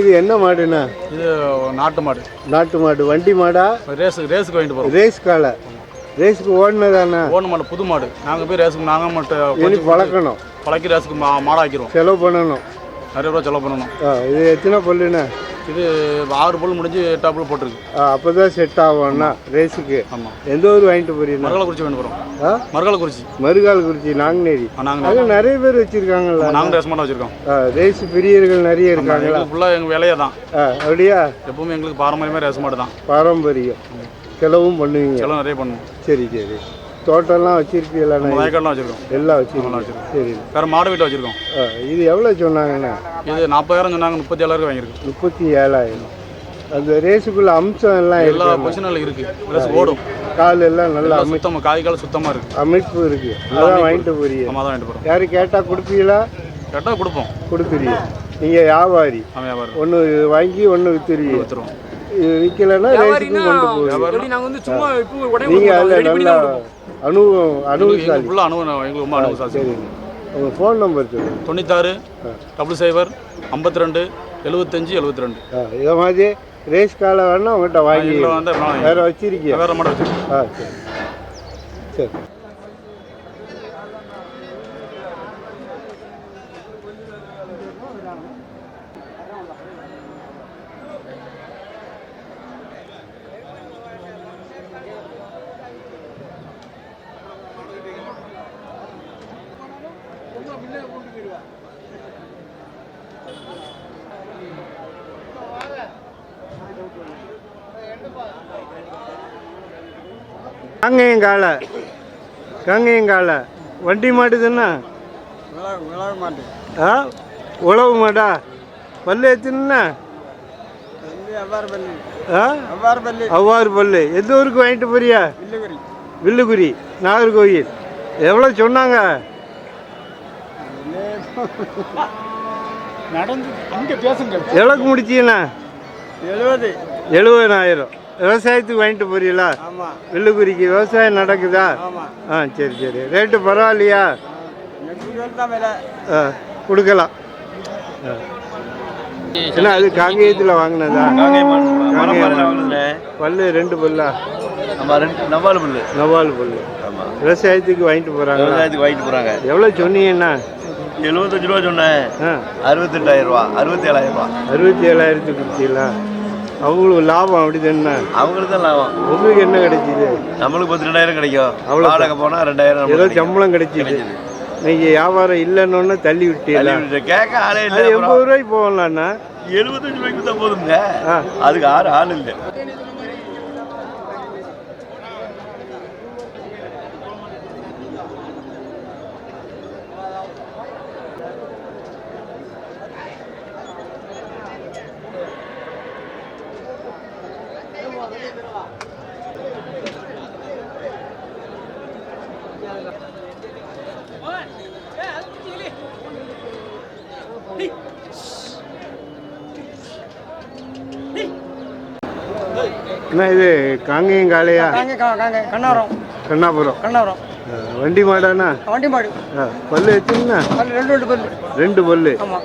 இது என்ன மாடுண்ணா? இது நாட்டு மாடு. நாட்டு மாடு. வண்டி மாடா? ரேஸுக்கு ரேஸுக்கு வாங்கிட்டு போகிறோம் ரேஸ் காலை. ரேஸுக்கு ஓடினதாண்ணா? ஓன் மாடு புது மாடு. நாங்கள் போய் ரேஸுக்கு நாங்கள் மட்டும் இனி பழக்கணும். பழக்கி ரேஸுக்கு மாடாக்கிறோம் செலவு பண்ணணும். நிறைய ரூபா செலவு பண்ணணும். இது எத்தனை பல்லுண்ணா? இது ஆறு புல் முடிஞ்சு எட்டா புல் போட்டிருக்கு. அப்போ தான் செட் ஆகும்ண்ணா ரேஸுக்கு. ஆமாம் எந்த ஊர் வாங்கிட்டு போறீங்கண்ணா மரகலக்குறிச்சி வேணும் போகிறோம் ஆ? மரகலக்குறிச்சி. மறுகால் குறிச்சி நாங்குநேரி. நாங்கள் நிறைய பேர் வச்சிருக்காங்கல்ல? நாங்கள் ரேஸ் வச்சுருக்கோம். ரேஸ் பிரியர்கள் நிறைய இருக்காங்களா? ஃபுல்லாக எங்கள் வேலையே தான் அப்படியா? எப்பவுமே எங்களுக்கு பாரம்பரியமாக ரேஸ் மாடு தான். பாரம்பரியம். செலவும் பண்ணுவீங்க. செலவு நிறைய பண்ணுவோம். சரி சரி. தோட்டம்லாம் வச்சிருக்கீங்களா வயக்காடுலாம் வச்சுருக்கோம். எல்லாம் வச்சிருக்கீங்க. சரி. வேறு மாடு வீட்டை வச்சுருக்கோம். ஆ, இது எவ்வளோ சொன்னாங்கண்ணா? இது நாற்பதாயிரம் சொன்னாங்க முப்பத்தி ஏழாயிரம் வாங்கியிருக்கோம் முப்பத்தி ஏழாயிரம் அந்த ரேஸுக்குள்ள அம்சம் எல்லாம் எல்லா இருக்கு. பொசிஷனில் இருக்குது ரேஸ் ஓடும். கால் எல்லாம் நல்லா எல்லாம் சுத்தமாக காய் கால் சுத்தமாக இருக்குது அமைப்பு இருக்கு. அதான் வாங்கிட்டு போறீங்க. நம்ம தான் வாங்கிட்டு போகிறோம் யாரு கேட்டா கொடுப்பீங்களா? கேட்டால் கொடுப்போம். கொடுத்துருவீங்க. நீங்க வியாபாரி. அவன் வியாபாரம் ஒன்று வாங்கி ஒன்று வித்துருவீங்க. வித்துருவோம். இது விற்கலன்னா ரேஸுக்கும் கொண்டு போவீங்க நாங்க வந்து சும்மா இப்போ உடனே நீங்க அதில் நல்லா அனுபவம் அனுபவசாலி ஃபுல்லாக அனுபவம் எங்களுக்கு ரொம்ப சார் சரிங்க. உங்கள் ஃபோன் நம்பர் சொல்லுங்க. தொண்ணூத்தாறு டபுள் சைபர் ஐம்பத்தி ரெண்டு எழுபத்தஞ்சு எழுபத்தி ரெண்டு ஆ இதை மாதிரி ரேஸ் காலை வேணா உங்கள்கிட்ட வாங்கி வேற வச்சிருக்கீங்க வேறு வச்சுருக்கோம். ஆ சரி. சரி. காங்கேயங்காலை. காங்கேயங்காலை. வண்டி மாடு தானே ஆ? உழவு மாடா? பல்லு ஆ? அவ்வாறு பல்லு. எந்த ஊருக்கு வாங்கிட்டு போறியா? வில்லுகுரி. நாகர்கோவில். எவ்வளோ சொன்னாங்க? நடந்து இங்கே பேசுங்க எவ்வளோக்கு முடிச்சீங்கண்ணா எழுபது எழுபதாயிரம் விவசாயத்துக்கு வாங்கிட்டு போறீங்களா? ஆமாம் வில்லுகுரிக்கு விவசாயம் நடக்குதா? ஆ சரி சரி. ரேட்டு பரவாயில்லையா? ஆ கொடுக்கலாம். ஆ. என்ன அது காங்கேயத்தில் வாங்கினதா? பல்லு ரெண்டு பல்லா? நவால் புல்லு. நவால் பல்லு. ஆமா. விவசாயத்துக்கு வாங்கிட்டு போகிறாங்க விவசாயத்துக்கு வாங்கிட்டு போறாங்க. எவ்வளோ சொன்னீங்கண்ணா எழுபத்தஞ்சு ரூபா சொன்னேன். ஆ. அறுபத்தெட்டாயிரம் ரூபா அறுபத்தி ஏழாயிரம் ரூபா. அறுபத்தி ஏழாயிரத்துக்கு கொடுத்தீங்களா? அவங்களுக்கு லாபம் அப்படி தானே? அவங்களுக்கு தான் லாபம். உங்களுக்கு என்ன கிடைச்சிது? நம்மளுக்கு பத்து ரெண்டாயிரம் கிடைக்கும். அவ்வளவுதான். வாடகை போனா ரெண்டாயிரம் ஏதோ சம்பளம் கிடைச்சிது. நீங்கள் வியாபாரம் இல்லைன்னு தள்ளி விட்டுட்டு கேட்க ஆளே இல்லை எண்பது ரூபாய்க்கு போகலாண்ணா எழுபத்தஞ்சு ரூபாய்க்கு தான் போதுங்க. அதுக்கு ஆறு ஆள் இல்லை என்ன இது காங்கேயம் காளையா? காங்க கா- காங்க கண்ணாரம். கண்ணாபுரம். கண்ணாரம் ஆ, வண்டி மாடாண்ணா வண்டி மாடு பல்லு எத்தனைண்ணா அதில் ரெண்டு ரெண்டு பல்லு. ரெண்டு பல்லு? ஆமாம்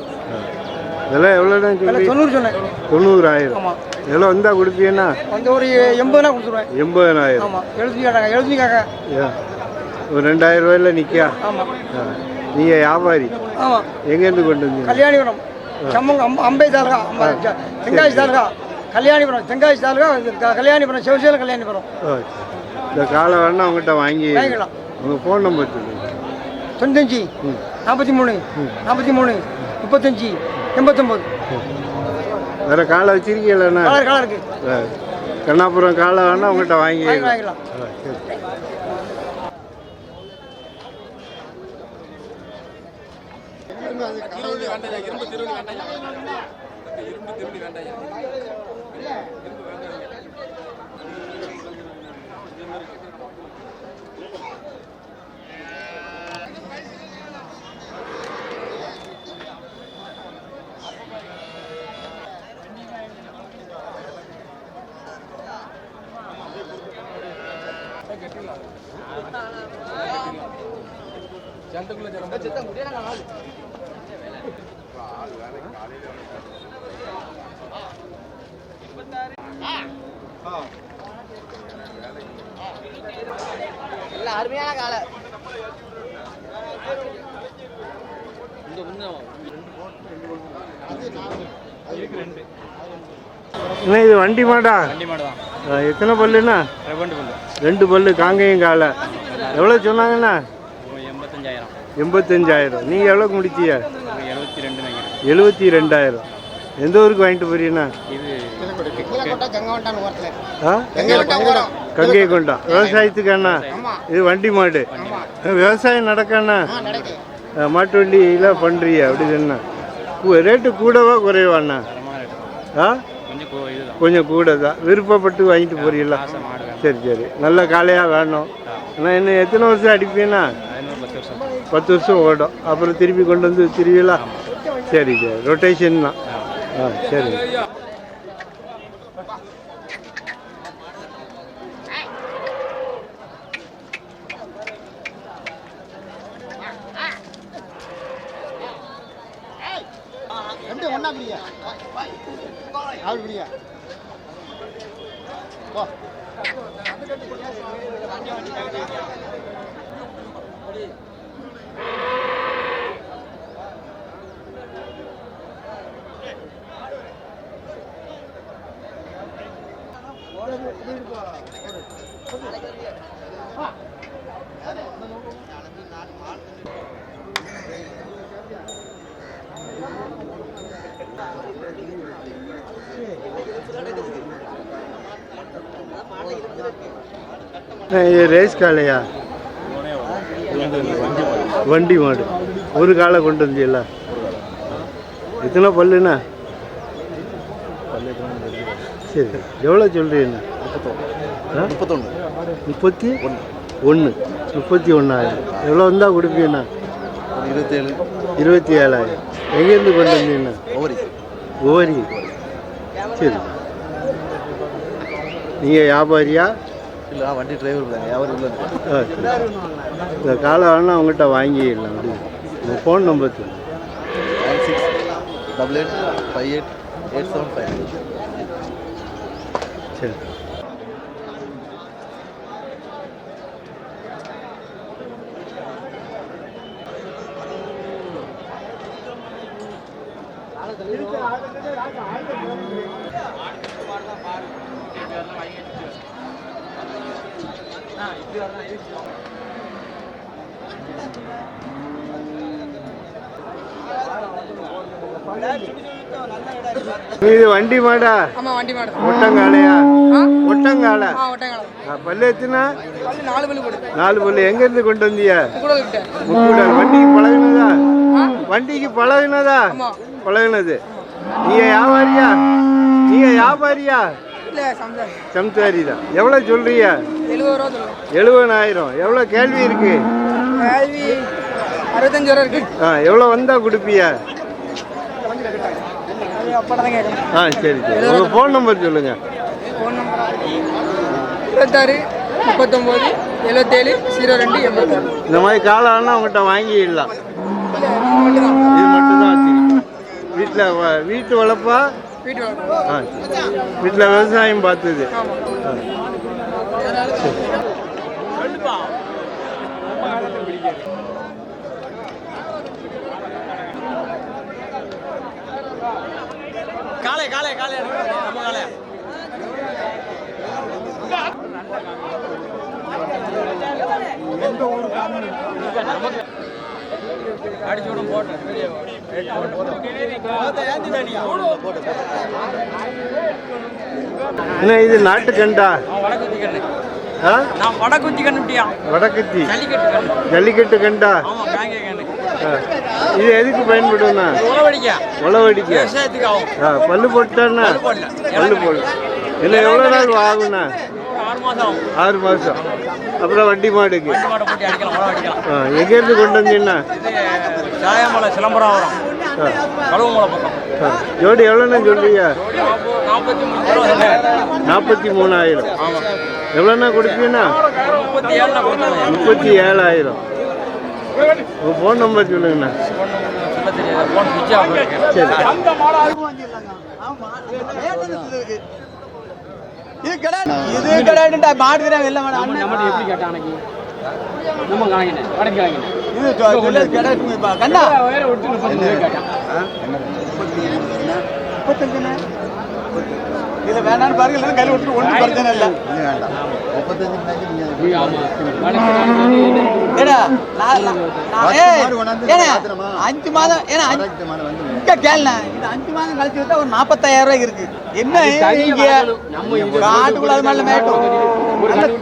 இதெல்லாம் எவ்வளோண்ணா சொல்லி? தொண்ணூறு சொன்னேன். தொண்ணூறாயிரம். ஆமாம் எவ்வளோ வந்தால் கொடுப்பீங்கன்னா வந்து ஒரு எண்பதுனா கொடுத்துருவேன். எண்பதாயிரம். ஆமாம் எழுபத்தி கேட்டாங்க எழுபத்தி கேட்க ஒரு ரெண்டாயிரம் ரூபாயில நிற்கா ஆமாம் நீங்கள் வியாபாரி. ஆமாம் எங்கேருந்து கொண்டு வந்தீங்க? சம்மங்க அம் அம்பை தாலுகா அம்ப செ- தென்காசி தாலுகா கல்யாணிபுரம் தென்காசி தாலுகா கல்யாணிபுரம் சிவசேல கல்யாணிபுரம் இந்த காலை வேணா உங்ககிட்ட வாங்கி வாங்கிக்கலாம் உங்கள் ஃபோன் நம்பர் சொல்லுங்கள் தொண்ணூத்தஞ்சு நாற்பத்தி மூணு நாற்பத்தி மூணு முப்பத்தஞ்சு எண்பத்தொம்போது வேறு காலை வச்சிருக்கீங்களா காலம் இருக்கு கண்ணாபுரம் காலை வேணா உங்கள்கிட்ட வாங்கி வாங்கிக்கலாம் இரும்பு திருவள்ளி வேண்டாம் இரும்பு திருவள்ளி வேண்டாம் ஜனத்துக்குள்ள ஜனம் என்ன இது வண்டி மாடா? வண்டி மாடு தான். எத்தனை பல்லுண்ணா பல்லு. ரெண்டு பல்லு காங்கேயம் காலை. எவ்வளோ சொன்னாங்கண்ணா எண்பத்தஞ்சாயிரம். எண்பத்தஞ்சாயிரம். நீங்கள் எவ்வளோக்கு முடிச்சிய எழுபத்தி ரெண்டு எழுபத்தி ரெண்டாயிரம். எந்த ஊருக்கு வாங்கிட்டு போறீங்கண்ணா கங்கை கொண்டா விவசாயத்துக்கு அண்ணா. இது வண்டி மாடு. விவசாயம் நடக்கண்ணா மாட்டு வண்டியில் பண்ணுறிய அப்படி சொன்னா. ரேட்டு கூடவா குறைவாண்ணா? ஆ? கொஞ்சம் கூட தான் விருப்பப்பட்டு வாங்கிட்டு போறீங்களா? சரி சரி. நல்ல காளையாக வேணும். நான் இன்னும் எத்தனை வருஷம் வருஷம். பத்து வருஷம் ஓடும். அப்புறம் திருப்பி கொண்டு வந்து திருவிழா சரி சரி. ரொட்டேஷன் தான். ஆ சரி ஆ, இது ரேஸ் காளையா வண்டி மாடு. ஒரு காலை கொண்டு வந்தியல்ல? எத்தனை பல்லுண்ணா சரி எவ்வளோ சொல்கிறீங்கண்ணா முப்பத்தொன்று முப்பத்தி ஒன்று முப்பத்தி ஒன்றாயிரம் எவ்வளோ வந்தால் கொடுப்பீங்கண்ணா? இருபத்தேழு. இருபத்தி ஏழாயிரம் எங்கேருந்து கொண்டு வந்தீங்கண்ணா? ஓவரி. ஓரி சரி. நீங்கள் வியாபாரியா? இல்லை வண்டி டிரைவர் யாரும் இல்லை. இந்த காலை வேணா அவங்ககிட்ட வாங்கிடலாம். அப்படி. உங்கள் ஃபோன் நம்பர் சொல்லு. One six double eight five eight eight seven five சரி. இது வண்டி மாடா? ஆமா வண்டி மாடு. ஒட்டங்காலையா? ஒட்டங்காலை? பல்லு எத்தனை? பல்லு நாலு பல்லு நாலு பல்லு. எங்கேருந்து கொண்டு வந்தியா? முக்கூடல் வண்டிக்கு பழகினதா? வண்டிக்கு பழகினதா? பழகினது. நீங்க வியாபாரியா நீங்க வியாபாரியா இல்ல சம்சாரி. தான் எவ்வளோ சொல்லுவோம். எழுபதாயிரம். எவ்வளோ கேள்வி இருக்கு? கேள்வி அறுபத்தஞ்சு ரூபா இருக்கு. ஆ எவ்வளோ வந்தா கொடுப்பியா அது அப்பா தான் கேட்கணும் ஆ சரி சரி. உங்கள் ஃபோன் நம்பர் சொல்லுங்க. ஃபோன் நம்பர் இருபத்தாறு முப்பத்தொம்போது எழுபத்தேழு ஜீரோ ரெண்டு எண்பத்தாறு. இந்த மாதிரி காலம் உங்கள்கிட்ட வாங்கிடலாம். இது மட்டும்தான். வச்சுருக்கேன் வீட்டில் வீட்டு வளர்ப்பா? ஆ வீட்டில் விவசாயம் பார்த்தது. ஆ. காலை காலை காலை. நம்ம காலை. அடிச்சு விடும் போட்டேன் என்ன இது நாட்டுக்கண்டா வடக்குத்தி கண்ணு. நான் வடக்குத்தி கண்ணுட்டியா? வடக்கத்தி. ஜல்லிக்கட்டு கண்டா ஆமா காங்கே கண்ணு ஆ. இது எதுக்கு பயன்படும்ண்ணா உழவடிக்க. உழவடிக்க. பல்லு போட்டாண்ணா பல்லு போடல. இல்லை எவ்வளோ நாள் ஆகுண்ணா ஆறு மாதம். அப்புறம் வண்டி மாடுக்கு. எங்கேருந்து கொண்டு வந்தீங்கண்ணா இது சாயமலை சிலம்பரம் ஆ. ஜோடி எவ்வளோண்ணா சொல்றீங்க? நாற்பத்தி மூணாயிரம். எவ்வளோண்ணா கொடுத்தாங்க. முப்பத்தி ஏழாயிரம். உங்கள் ஃபோன் நம்பர் சொல்லுங்கண்ணா இது கிடையாது மாட்டுக்கிறேன் இல்லை நம்மகிட்ட எப்படி கேட்டான் அன்னைக்கு நம்ம வடக்கு காணிங்க இது கிடையாது கண்ணா வேற ஒட்டு முப்பத்தஞ்சு இதுல வேணான்னு பாருங்க இல்லைன்னா கையில் விட்டு ஒன்றும் பிரச்சனை இல்லை. ஏண்ணே, அஞ்சு மாதம் ஏன்னா அஞ்சு மாதம் கழிச்சு விட்டா ஒரு நாற்பத்தாயிரம் ரூபாய்க்கு இருக்கு. என்ன நீங்க காட்டுக்குள்ள அது மாதிரி மேட்டும்.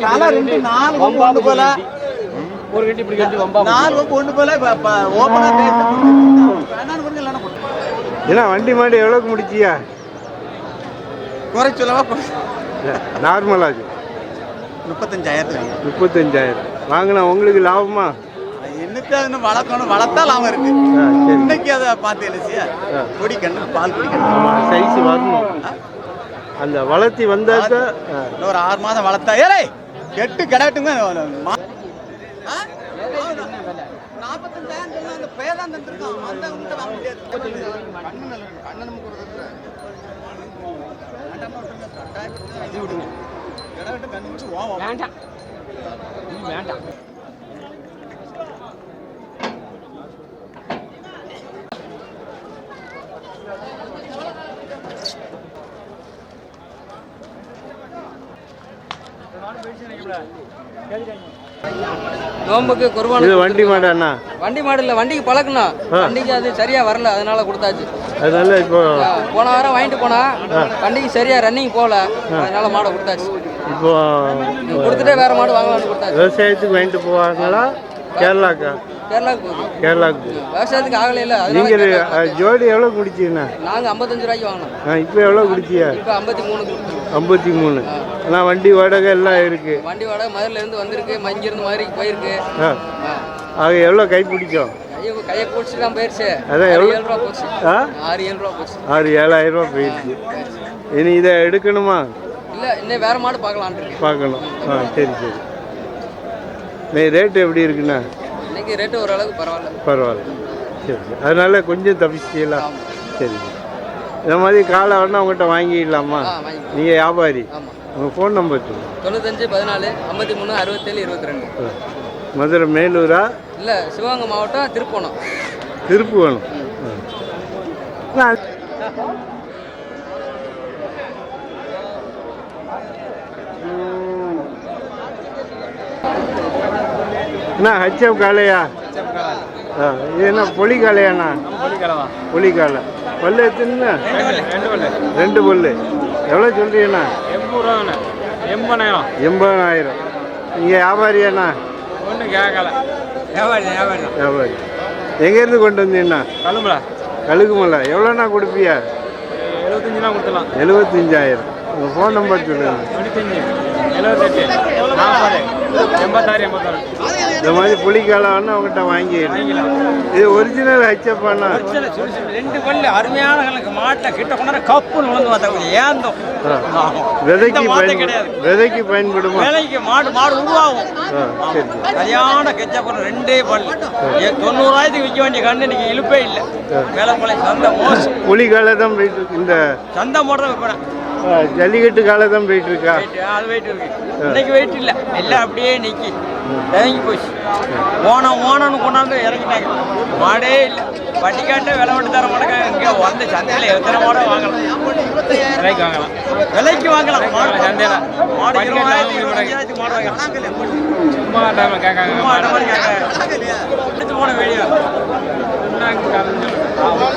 தலை ரெண்டு நாலு போல. ஒரு கட்டி இப்படி கட்டி வம்பா நாலு கொம்பு ஒன்று போல ஓப்பனா பேச. வேணான்னு இல்லைன்னா வண்டி மாடு எவ்வளோக்கு முடிச்சியா? குறை சொல்லவா நார்மலாக முப்பத்தஞ்சாயிரத்துக்கு முப்பத்தஞ்சாயிரம். வாங்கினா உங்களுக்கு லாபமா? என்னத்தை அது வளர்க்கணும்? வளர்த்தா லாபம் இருக்கு. இன்னைக்கு அதை பார்த்து எழுச்சியா ஆ. கொடி கண்ணு பால் குடி கண்ணு. ஆமாம் சைஸ் வரணும். அந்த வளர்த்தி இன்னும் ஒரு ஆறு மாதம் வளர்த்தா ஏலே கெட்டு கிடட்டுங்க? நாற்பத்தஞ்சாயிரம் அந்த பையன் தான் தந்திருக்கான். வந்தா உன்கிட்ட வாங்க முடியாது. 那个能治娃娃？你。நோம்புக்கு குர்பான் இது வண்டி மாடு அண்ணா. வண்டி மாடு இல்லை வண்டிக்கு பழக்கணும். வண்டிக்கு அது சரியா வரல அதனால கொடுத்தாச்சு. அதனால இப்போ போன வாரம் வாங்கிட்டு போனா வண்டிக்கு சரியா ரன்னிங் போகல அதனால மாடை கொடுத்தாச்சு. இப்போ கொடுத்துட்டே வேற மாடு வாங்கலாம்னு கொடுத்தாச்சு. விவசாயத்துக்கு வாங்கிட்டு போவாங்களா? கேரளாக்கா? கேரளாவுக்கு போகுது. கேரளாக்கு. விவசாயத்துக்கு ஆகல இல்ல அஹ், ஜோடி எவ்வளோ குடிச்சீங்கண்ணா? நாங்க ஐம்பத்தஞ்சு ரூபாய்க்கு வாங்கினோம். இப்போ எவ்வளோ குடிச்சியா? இப்போ ஐம்பத்தி மூணு ஐம்பத்தி மூணு. ஆனால் வண்டி வாடகை எல்லாம் இருக்குது வண்டி வாடகை மதுரையில இருந்து வந்திருக்கு இங்கிருந்து மதுரைக்கு போயிருக்கு. ஆக எவ்வளோ கை பிடிக்கும்? கையை கையை பிடிச்சி தான் போயிருச்சு. அதான் எவ்வளோ- ஏழு ரூபா போச்சு. ஆ? ஆறு ஏழு ரூபா போச்சு. ஆறு ஏழாயிரம் ரூபா போயிடுச்சு. இனி இதை எடுக்கணுமா? இல்ல இன்னும் வேற மாடு இருக்கேன். பார்க்கணும். ஆ சரி சரி. நீ ரேட்டு எப்படி இருக்குண்ணா? இன்னைக்கு ரேட்டு ஓரளவுக்கு பரவாயில்ல. பரவாயில்ல. சரி சரி. அதனால கொஞ்சம் தப்பிச்சிக்கலாம் சரி இந்த மாதிரி காலை வேணா உங்கள்கிட்ட வாங்கிடலாமா? நீங்கள் வியாபாரி. உங்கள் ஃபோன் நம்பர் தொண்ணூத்தஞ்சு பதினாலு ஐம்பத்தி மூணு அறுபத்தேழு இருபத்தி ரெண்டு மதுரை மேலூரா? இல்லை சிவகங்கை மாவட்டம் திருப்போணம். திருப்பு வேணும் அண்ணா ஹச்எப் காலையா ஆ இது என்ன பொலி காலையாண்ணா பொலி காலை பல்லு. எத்தனை ரெண்டு பல்லு. எவ்வளோ சொல்றீங்கண்ணா? எண்பதாயிரம். எண்பதாயிரம். நீங்கள் வியாபாரியாண்ணா ஒன்றும் கேட்கல. வியாபாரி வியாபாரி. வியாபாரி. எங்கேருந்து கொண்டு வந்தீங்கண்ணா? கழும்புல கழுகுமலை. எவ்வளோண்ணா கொடுப்பியா எழுபத்தஞ்சுனா கொடுத்துலாம் எழுபத்தஞ்சாயிரம். உங்கள் ஃபோன் நம்பர் சொல்லுங்கள் தொண்ணூத்தஞ்சு எழுபத்தெட்டு. நாற்பது. எண்பத்தாறு எண்பத்தாறு. இந்த மாதிரி புளிக்காலம் அவங்ககிட்ட வாங்கிடலாம் இது ஒரிஜினல் ஹெச்எப்பாண்ணா ரெண்டு பல்லு அருமையான கணக்கு மாட்டில் கிட்ட கொண்டாட கப்புன்னு விழுந்து பார்த்தா ஏந்தோம். விதைக்கு மாட்டே. விதைக்கு பயன்படுமா? விலைக்கு மாடு மாடு உருவாகும். சரியான கெச்சப்பறம் ரெண்டே பல்லு. தொண்ணூறாயிரத்துக்கு விற்க வேண்டிய கண்ணு இன்னைக்கு இழுப்பே இல்லை. வேலை கொலை சந்தை மோசம். புலி காலை தான் போயிட்டு இருக்கு. இந்த சந்தை மட்டும் விற்பனை. ஜல்லிக்கட்டு காலை தான் போயிட்டு இருக்கா? அது வெயிட் இருக்கு. இன்னைக்கு வெயிட் இல்லை. எல்லாம் அப்படியே நிக்கி. இறங்கி போச்சு ஓனம் ஓனம்னு கொண்டாந்து இறங்கிட்டாங்க மாடே இல்லை. வட்டிக்காட்டே விலை விட்டு தர மாட்டேங்க இங்கே வந்த சந்தையில் எத்தனை மாடை வாங்கலாம்? விலைக்கு வாங்கலாம். விலைக்கு வாங்கலாம். மாடு சந்தையில. மாடு இருபதாயிரத்துக்கு மாடு வாங்கலாம். சும்மா டைம் கேட்காங்க. எடுத்து போன வெளியே எழுபத்தஞ்சாயிரம் நான் வேற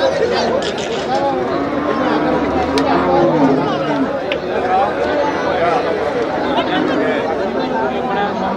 வண்டி வாங்கிட்டேன்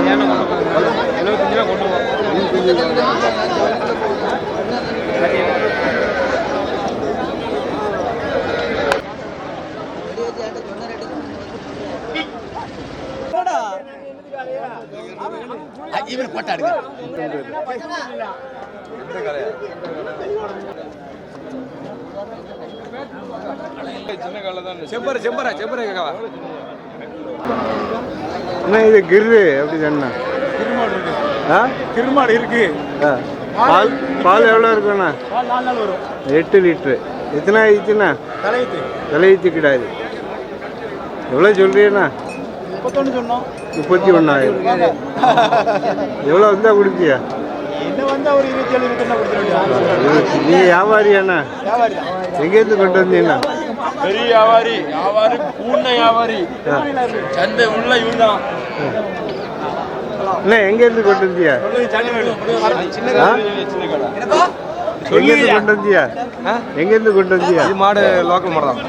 அறுபது ரூபா இவன் போட்டாடுங்க செம்பரை செம்பரா செம்பரை கேட்கவா? அண்ணா இது கிர்ரு அப்படி தானே ஆ? திருமாடு இருக்கு. ஆ. பால் பால் எவ்வளோ இருக்குண்ணா பால் நாலு நாள் வரும். எட்டு லிட்ரு. எத்தனை ஆயிடுச்சுண்ணா? தலையத்து தலையீத்து கிடாது. எவ்வளோ சொல்கிறீண்ணா முப்பத்தொன்று சொன்னோம். முப்பத்தி ஒன்றாயிரம் எவ்வளோ வந்தால் கொடுப்பியா? நீங்கள் வியாபாரியாண்ணா? எங்கேருந்து கொண்டு வந்தீங்கண்ணா? பெரிய வியாபாரி வியாபாரி பூர்ண வியாபாரி. சந்தை உள்ள இவன் தான் அண்ணா கொண்டு வந்தியா? ஆ? எங்கேருந்து கொண்டு வந்தியா? எங்கேருந்து கொண்டு வந்தியா? இது மாடு லோக்கல் மாடு தான்.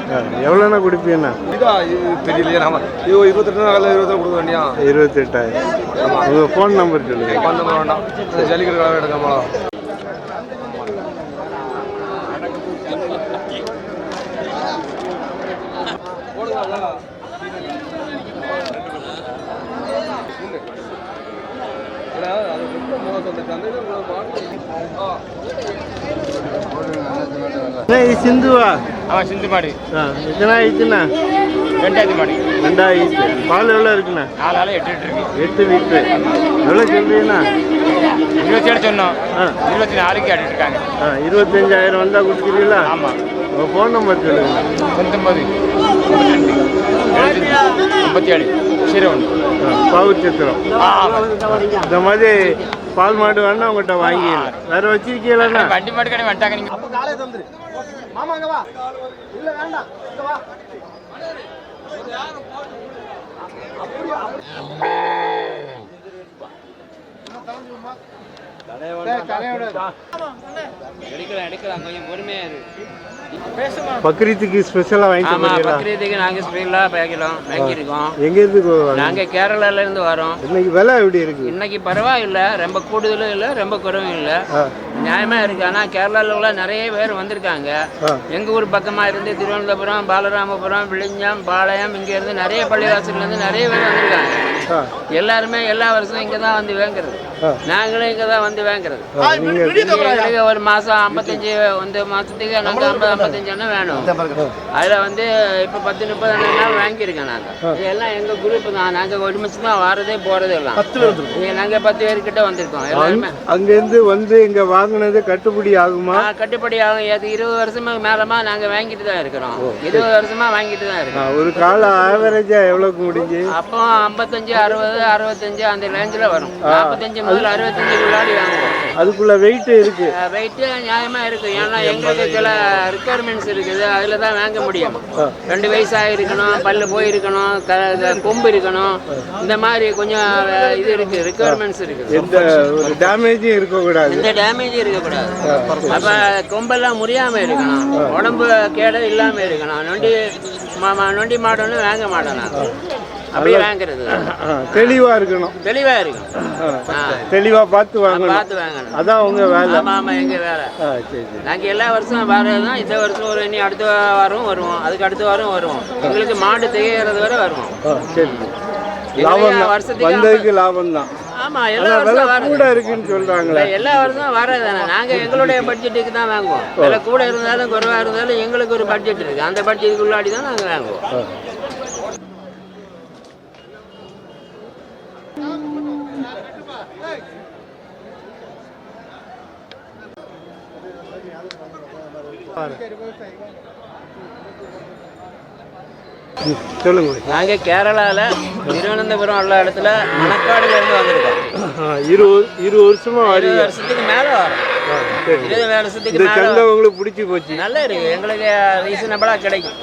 எவ்வளோண்ணா கொடுப்பீங்கண்ணா? இதா இது தெரியலையே நாம. இது இருபத்தெட்டு நாள் இருபத்தி கொடுக்க வேண்டியா இருபத்தெட்டாயிரம். உங்கள் ஃபோன் நம்பர் சொல்லுங்கள் வேண்டாம். ஜல்லிக்கட்டு எடுக்காம அண்ணா சிந்துவா? அவன் சிந்து மாடு. எத்தனை ஆயிடுச்சுண்ணா ரெண்டாயிரத்தி மாடு. ரெண்டாயிடுச்சு பால் எவ்வளோ இருக்குண்ணா? நாலு ஆள் எட்டு எட்டு இருக்கு. எட்டு லிட்ரு எவ்வளோ சொல்றீங்கண்ணா இருபத்தி ஏழு சொன்னோம். இருபத்தி நாலுக்கு கேட்டுட்டு இருக்காங்க. ஆ இருபத்தஞ்சாயிரம் வந்தால் கொடுக்குறீங்களா ஆமாம் உங்கள் ஃபோன் நம்பர் சொல்லுங்கள் தொண்ணூத்தொம்பது ஐம்பத்தி ஏழு சரி ஒன்று பாவூர் சத்திரம். ஆ இந்த மாதிரி பால் மாடு வேணா உங்கள்கிட்ட வாங்கிடலாம் வேற வச்சிருக்கீங்களாண்ணா வண்டி மாடு கடை வந்துட்டாங்க நீங்கள் எடுக்கலாம் எடுக்கலாம். கொஞ்சம் பொறுமையா இருக்கு பக்ரீத்துக்கு ஸ்பெஷலாக வாங்கிட்டு ஆமா போறீங்களா பக்ரீத்துக்கு நாங்க ஸ்பீடா பேக்கலாம் வாங்கியிருக்கோம். எங்கேருந்து கோ- நாங்க கேரளால இருந்து வரோம். இன்னைக்கு விலை எப்படி இருக்கு? இன்னைக்கு பரவாயில்ல ரொம்ப கூடுதலும் இல்லை ரொம்ப குறைவும் இல்லை. ஆ. நியாயமா இருக்கு. ஆனா கேரளால உள்ள நிறைய பேர் வந்திருக்காங்க. ஆ. எங்க ஊர் பக்கமா இருந்து திருவனந்தபுரம் பாலராமபுரம் விழிஞ்சம் பாளையம் இங்க இருந்து நிறைய பள்ளிவாசல்ல இருந்து நிறைய பேர் வந்திருக்காங்க. எல்லாருமே எல்லா வருஷமும் இங்க தான் வந்து வாங்குறது. நாங்களும் இங்க தான் வந்து வாங்குறது. ஒரு மாசம் ஐம்பத்தஞ்சு இந்த மாசத்துக்கு நாங்க ஐம்பது எண்ணம் வேணும். அதுல வந்து இப்ப பத்து முப்பது எண்ணம் வாங்கியிருக்கோம் நாங்க. இது எல்லாம் எங்க குரூப் தான் நாங்க ஒருமிச்சு தான் வாரதே போறது எல்லாம். இங்க நாங்க பத்து பேர்கிட்ட வந்திருக்கோம். எல்லாருமே. அங்கேருந்து வந்து இங்க வாங்குனது கட்டுப்படி ஆகுமா? கட்டுப்படி ஆகும். இது இருபது வருஷமா மேலமா நாங்க வாங்கிட்டு தான் இருக்கிறோம். இருபது வருஷமா வாங்கிட்டு தான் இருக்கோம் ஒரு கால ஆவரேஜா எவ்வளவுக்கு முடிஞ்சு? அப்போ ஐம்பத்தஞ்சு அறுபது அறுபத்தஞ்சு அந்த ரேஞ்சில் வரும். நாற்பத்தஞ்சு முதல் அறுபத்தஞ்சுக்குள்ளாடி வாங்குவோம். அதுக்குள்ள வெயிட் இருக்கு. வெயிட்டு நியாயமா இருக்கு. ஏன்னா எங்களுக்கு சில ரிக்குவயர்மெண்ட்ஸ் இருக்குது. அதுல தான் வாங்க முடியும். ரெண்டு வயசாக இருக்கணும் பல்லு போயிருக்கணும் கொம்பு இருக்கணும். இந்த மாதிரி கொஞ்சம் இது இருக்கு. ரிக்குவயர்மெண்ட்ஸ் இருக்குது. எந்த ஒரு டேமேஜும் இருக்கக்கூடாது. எந்த டேமேஜும் இருக்கக்கூடாது. அப்ப கொம்பெல்லாம் முறியாம இருக்கணும். உடம்பு கேடு இல்லாம இருக்கணும். நொண்டி நொண்டி மாடோன்னு வாங்க மாட்டோம் நான். அப்படியே வாங்குறது. தெளிவா இருக்கணும். தெளிவா ஆ. தெளிவா பார்த்து வாங்கணும். பார்த்து வாங்கணும். அதான் உங்க வேலை. ஆமா ஆமா எங்க வேலை. நாங்க எல்லா வருஷம் வர்றது தான் இந்த வருஷம் ஒரு இனி அடுத்த வாரம் வருவோம். அதுக்கு அடுத்த வாரம் வருவோம். எங்களுக்கு மாடு திகைகிறது வரை வருவோம். சரி லாபம் வருஷத்துக்கு வந்ததுக்கு லாபம் தான். ஆமா எல்லா வருஷம் கூட இருக்குன்னு சொல்றாங்களே. எல்லா வருஷமும் வர்றது தானே நாங்க எங்களுடைய பட்ஜெட்டுக்கு தான் வாங்குவோம். விலை கூட இருந்தாலும் குறைவா இருந்தாலும் எங்களுக்கு ஒரு பட்ஜெட் இருக்கு. அந்த பட்ஜெட்டுக்குள்ளாடி தான் நாங்க வாங்குவோம். சொல்லுங்க. நாங்க கேரளால திருவனந்தபுரம் உள்ள இடத்துல மணக்காடுல இருந்து வந்திருக்கோம். இருபது இருபது வருஷமா இருபது வருஷத்துக்கு மேல வரும். இருபது வருஷத்துக்கு மேல உங்களுக்கு பிடிச்சி போச்சு. நல்லா இருக்கு. எங்களுக்கு ரீசனபிளா கிடைக்கும்.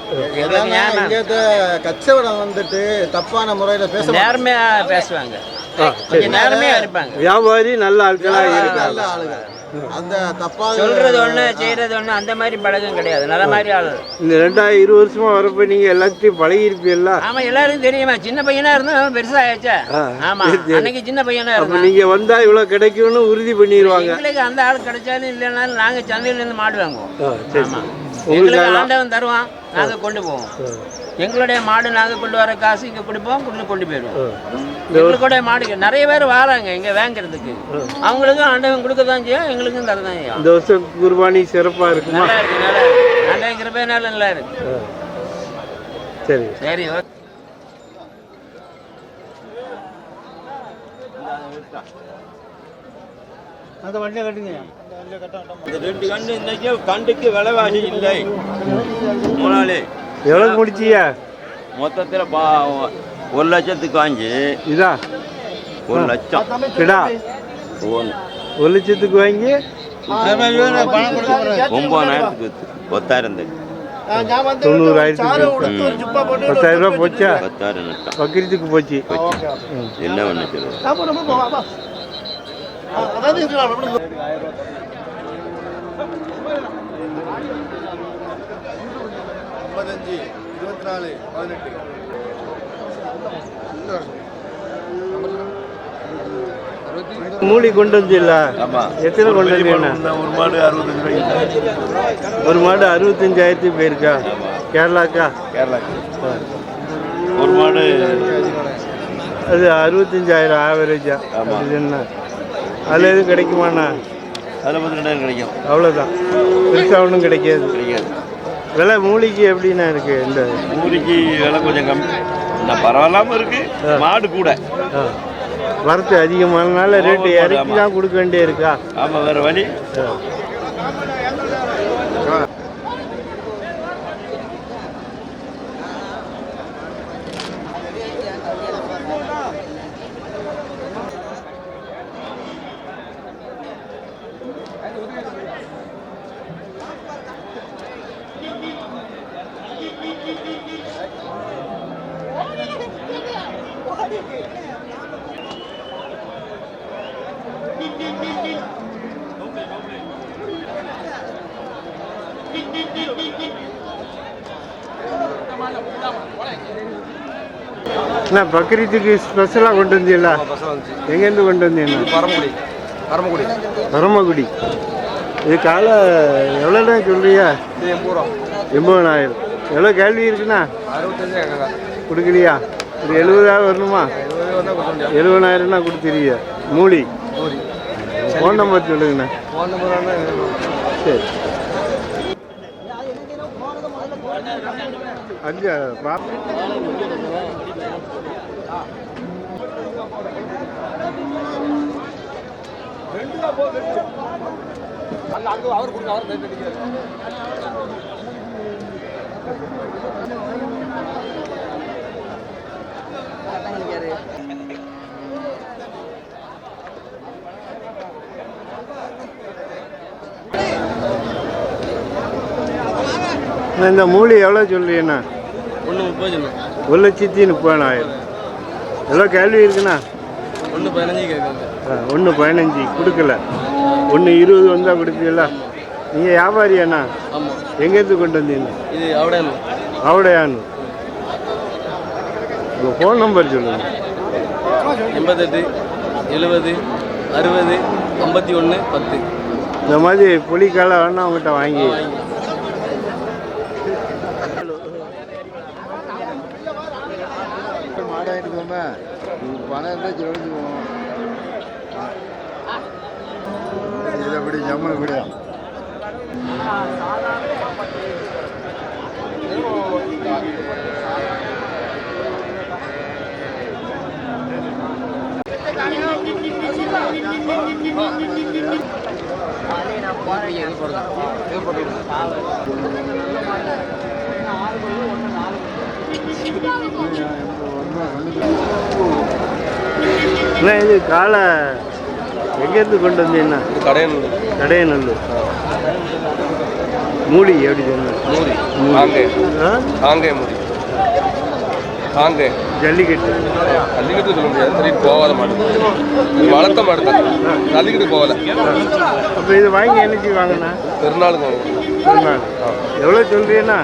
கச்சவடம் வந்துட்டு தப்பான முறையில் பேச நேர்மையா பேசுவாங்க. கொஞ்சம் இருப்பாங்க. வியாபாரி நல்ல ஆட்களா இருக்காங்க. நல்ல ஆளுங்க. அந்த தப்பாக சொல்றது ஒண்ணு செய்யறது ஒண்ணு அந்த மாதிரி பழக்கம் கிடையாது. நல்ல மாதிரி ஆளு. இந்த ரெண்டாயிரம் இருபது வருஷமா வரப்ப நீங்க எல்லாத்தையும் பழகிருப்பீல்ல ஆமா எல்லாரும் தெரியுமா? சின்ன பையனா இருந்தா பெருசா ஆயிடுச்சா ஆமா. அன்னைக்கு சின்ன பையனா இருந்தா நீங்க வந்தா இவ்வளவு கிடைக்கும்னு உறுதி பண்ணிடுவாங்க. எங்களுக்கு அந்த ஆள் கிடைச்சாலும் இல்லைனாலும் நாங்க சந்தையில இருந்து மாடு வாங்குவோம். ஆமா. எங்களுக்கு ஆண்டவன் தருவான். நாங்க கொண்டு போவோம். எங்களுடைய மாடு நாங்க கொண்டு வர காசு இங்க கொடுப்போம் கொண்டு கொண்டு போயிடுவோம். எங்களுடைய மாடு நிறைய பேர் வராங்க இங்க வாங்குறதுக்கு. அவங்களுக்கும் ஆண்டவன் கொடுக்க தான் செய்யும் எங்களுக்கும் தரதான் செய்யும். இந்த வருஷம் குர்பானி சிறப்பா இருக்குமா? நல்லா இருக்கு நல்லா இருக்கு. ஆண்டவன் நல்லா இருக்கு. சரி. சரி ஓகே. இந்த ரெண்டு கண்டு இன்னைக்கு கண்டுக்கு விலைவாசி இல்லை. முதலாளி. எவ்வளவு முடிச்சியா? மொத்தத்தில் பா ஒரு லட்சத்துக்கு வாங்கி. இதா? ஒரு லட்சம். கிடா? ஒன்று ஒரு லட்சத்துக்கு வாங்கி? ஒன்பதாயிரத்துக்கு வித்து பத்தாயிரம் தரு தொண்ணூறாயிரத்துக்கு பத்தாயிரம் ரூபாய் போச்சா? பத்தாயிரம் பக்கிரத்துக்கு போச்சு. என்ன பண்ண ஐம்பத்தஞ்சு இருபத்தி நாலு பதினெட்டு மூடி கொண்டு வந்தில்ல ஆமா. எத்தனை கொண்டு வந்தீங்க? ஒரு மாடு அறுபத்தஞ்சு ஒரு மாடு அறுபத்தஞ்சாயிரத்துக்கு போயிருக்கா? கேரளாக்கா? கேரளா ஒரு மாடு அது அறுபத்தஞ்சாயிரம் ஆவரேஜா என்ன? அதில் எதுவும் கிடைக்குமாண்ணா? அதில் பத்து ரெண்டாயிரம் கிடைக்கும். அவ்வளோதான் பெருசாக ஒன்றும் கிடைக்காது. கிடைக்காது. விலை மூலிகை எப்படிண்ணா இருக்கு? இந்த ஊருக்கு விலை கொஞ்சம் கம்மி நான் பரவாயில்லாம இருக்கு. மாடு கூட. வரத்து அதிகமானனால ரேட்டு இறக்கி. தான் கொடுக்க வேண்டிய இருக்கா? ஆமா வேற வழி. என்ன பக்ரீத்துக்கு ஸ்பெஷலாக கொண்டு வந்தீங்களா? எங்கேருந்து கொண்டு வந்தீங்க? பரமக்குடி பரமக்குடி. பரமக்குடி. இது காலை எவ்வளோண்ணா சொல்றியா இது எண்பது ரூபா எண்பதனாயிரம். எவ்வளோ கேள்வி இருக்குண்ணா? கொடுக்கலையா? ஒரு எழுபதாயிரம் வரணுமா? எழுபதாயிரம்னா கொடுத்துருவிய நூறு ஃபோன் நம்பர் சொல்லுங்கண்ணா. ஃபோன் நம்பர் சரி. அங்கே பா அங்கே அவர் கொடுங்க அவர் ரைட் அடிக்கிறார் அண்ணா, இந்த மூலி எவ்வளோ சொல்றீங்கண்ணா ஒன்று முப்பது ஒரு லட்சத்தி முப்பதாயிரம். எவ்வளோ கேள்வி இருக்குண்ணா. ஒன்று பதினஞ்சு கேட்குங்க ஒன்று பதினஞ்சு கொடுக்கல. ஒன்று இருபது வந்தால் கொடுப்பீங்களா நீங்கள் வியாபாரியாண்ணா? ஆமாம் எங்கேருந்து கொண்டு வந்தீங்க? இது அவடே அவடையான்னு உங்கள் ஃபோன் நம்பர் சொல்லுங்கள் எண்பத்தெட்டு எழுபது அறுபது ஐம்பத்தி ஒன்று பத்து. இந்த மாதிரி புலிக்காலை வேணா அவங்ககிட்ட வாங்கி. போமே பணம் இருந்தால் செலவழிச்சு போவோம் இது எப்படி ஜம்மு எப்படியா அண்ணா இது காலை எங்கேருந்து கொண்டு வந்தீங்கண்ணா? கடையனூர் கடையநல்லூர். மூலி எப்படி சொன்ன நூறு ஆங்கே ஆங்கே முடி. காங்கே. ஜல்லிக்கட்டு. ஜல்லிக்கட்டு சொல்ல முடியாது. போகாத மாடு. இது வளர்த்த மாடு தான். ஜல்லிக்கட்டு போகல. அப்போ இது வாங்கி என்ன செய்வாங்கண்ணா திருநாளுங்க ஒரு நாள் எவ்வளோ சொல்றீங்கண்ணா?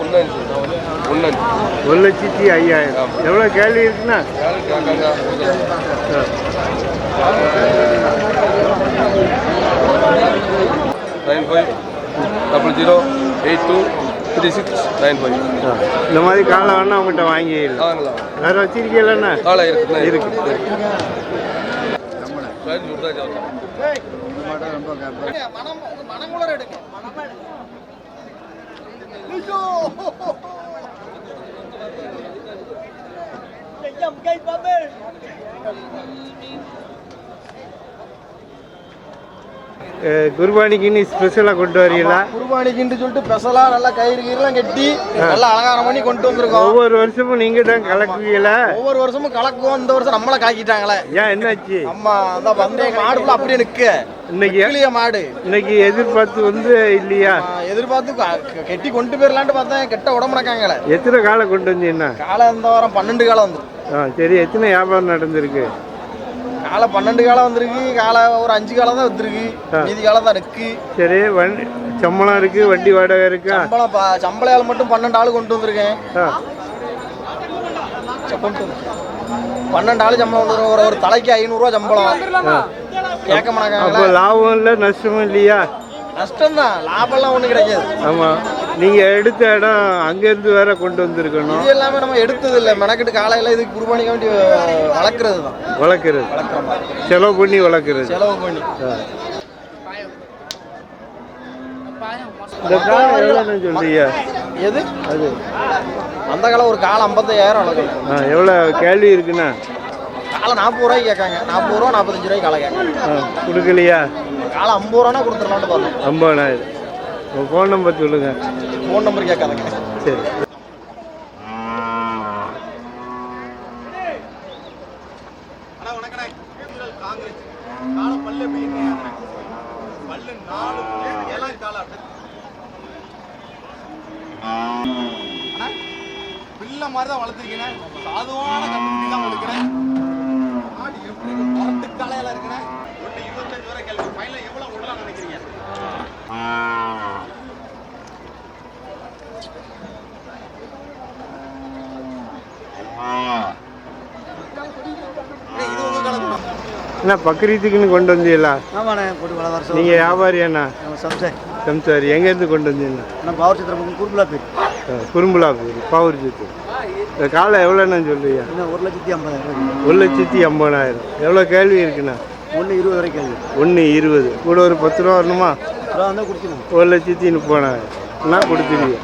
ஒன்னஞ்சு ஒன்னஞ்சு ஒரு லட்சத்தி ஐயாயிரம். எவ்வளோ கேள்வி இருக்குண்ணா. Nine five double zero eight two three six nine five. இந்த மாதிரி காலை வேணா அவங்ககிட்ட வாங்கிடலாம் வேற வச்சிருக்கீங்களண்ணா? காலை இருக்கு இருக்கு. ரைட் விட்றா Estamos, quem para நீ ஸ்பெஷலாக கொண்டு வரீங்களா? குர்பானிக்குன்னு சொல்லிட்டு ஸ்பெஷலா நல்லா கயிறு கயிறுலாம் கட்டி நல்லா அலங்காரம் பண்ணி கொண்டு வந்திருக்கோம். ஒவ்வொரு வருஷமும் நீங்க தான் கலக்குவீங்களா? ஒவ்வொரு வருஷமும் கலக்குவோம். இந்த வருஷம் நம்மள கலக்கிட்டாங்களே ஏன் என்னாச்சு? அம்மா அந்த வந்து மாடுக்குள்ள அப்படியே நிக்க. இன்னைக்கு மாடு. இன்னைக்கு எதிர்பார்த்து வந்து இல்லையா? எதிர்பார்த்து கெட்டி கொண்டு போயிடலான்ட்டு பார்த்தேன். கெட்ட உடம்புனக்காங்களே எத்தனை காலை கொண்டு வந்தீங்கன்னா காலை இந்த வாரம் பன்னெண்டு காலம் வந்து சரி எத்தனை வியாபாரம் நடந்திருக்கு? காலை பன்னெண்டு காலம் வந்திருக்கு காலை ஒரு அஞ்சு காலம் தான் வந்திருக்கு. மீதி காலம் தான் இருக்கு. சரி வண்டி சம்பளம் இருக்கு வண்டி வாடகை இருக்கா? சம்பளம் சம்பள ஆள் மட்டும் பன்னெண்டு ஆள் கொண்டு வந்திருக்கேன். பன்னெண்டு ஆள் சம்பளம் வந்துரும். ஒரு ஒரு தலைக்கு ஐநூறுரூவா சம்பளம். கேட்க அப்போ மாட்டாங்களா லாபம் இல்லை நஷ்டமும் இல்லையா? நஷ்டம் தான் லாபம்லாம் ஒன்றும் கிடைக்காது. ஆமாம் நீங்கள் எடுத்த இடம் அங்கேருந்து வேற கொண்டு வந்திருக்கணும். இது எல்லாமே நம்ம எடுத்தது இல்லை. மெனக்கெட்டு காலையில் இதுக்கு குர்பானிக்க வேண்டி வளர்க்குறது தான். வளர்க்குறது. செலவு பண்ணி வளர்க்குறது. செலவு பண்ணி. இந்த காலம் எவ்வளோன்னு சொல்றீங்க? எது? அது. அந்த காலம் ஒரு காலம் ஐம்பத்தையாயிரம் வளர்க்கணும். ஆ எவ்வளோ கேள்வி இருக்குண்ணா? காலை நாற்பது ரூபாய்க்கு கேட்காங்க. நாற்பது ரூபா நாற்பத்தஞ்சு ரூபாய்க்கு காலை கேட்காங்க கொடுக்கலையா? காலை ஐம்பது ரூபானா கொடுத்துடலாம்னு பார்த்தோம் ஐம்பதாயிரம். உங்கள் ஃபோன் நம்பர் சொல்லுங்கள் ஃபோன் நம்பர் கேட்காதங்க. சரி. பிள்ளை மாதிரி தான் வளர்த்துருக்கேன் சாதுவான கண்டுபிடி தான் வளர்க்குறேன் மாடு எப்படி காலையில இருக்கிறேன் ஒன்று இருபத்தஞ்சு வரை கேள்வி. ஃபைனல் எவ்வளோ விடலாம் நினைக்கிறீங்க இது உங்க கணக்கு என்ன பக்ரீத்துக்குன்னு கொண்டு வந்தீங்களா? ஆமாண்ணே போட்டு வருஷம் நீங்கள் வியாபாரியாண்ணா? சம்சாரி சம்சாரி எங்கேருந்து கொண்டு வந்தீங்கண்ணா நான் பவர் சித்திரம் குறும்புலா பேர் குறும்புலா பேர் பவர் ஜித்து இந்த காலை எவ்வளோண்ணா சொல்லுவீங்க? ஒரு லட்சத்தி ஐம்பதாயிரம் ஒரு லட்சத்தி ஐம்பதாயிரம். எவ்வளோ கேள்வி இருக்குண்ணா? ஒன்று இருபது வரைக்கும் கேள்வி. ஒன்று இருபது. கூட ஒரு பத்து ரூபா வரணுமா? வந்தால் கொடுத்துருவோம் ஒரு லட்சத்தி முப்பதாயிரம். என்ன கொடுத்துருவீங்க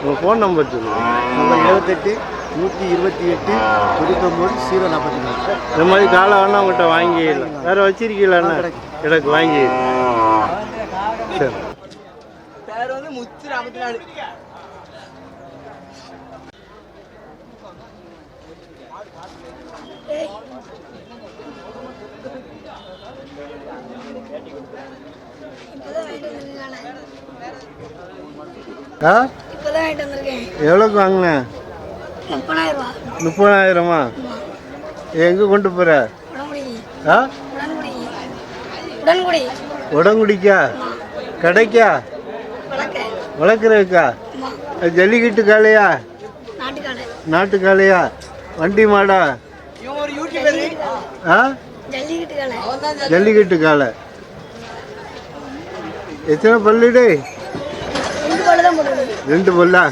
உங்கள் ஃபோன் நம்பர் சொல்லுங்கள் நம்பர் எழுபத்தெட்டு நூற்றி இருபத்தி எட்டு தொண்ணூத்தொம்பது ஜீரோ நாற்பத்தி நாலு. இந்த மாதிரி காலை வேணா உங்கள்கிட்ட வாங்கிடலாம். வேறு வச்சிருக்கீங்களாண்ணா எனக்கு வாங்கி. சரி பேர் வந்து முத்து நாற்பத்தி நாலு. ஆ? இப்போதான் வாங்கிட்டு வந்திருக்கேன். எவ்வளோக்கு வாங்கினேன் முப்பதாயிரம்? எங்கே கொண்டு போகிற ஆ? உடங்குடிக்கா? கடைக்கா? அது ஜல்லிக்கட்டு காளையா? நாட்டு காளையா? வண்டி மாடா? ஆ? ஜல்லிக்கட்டு காளை. எத்தனை பல்லுடே ரெண்டு பல்லா?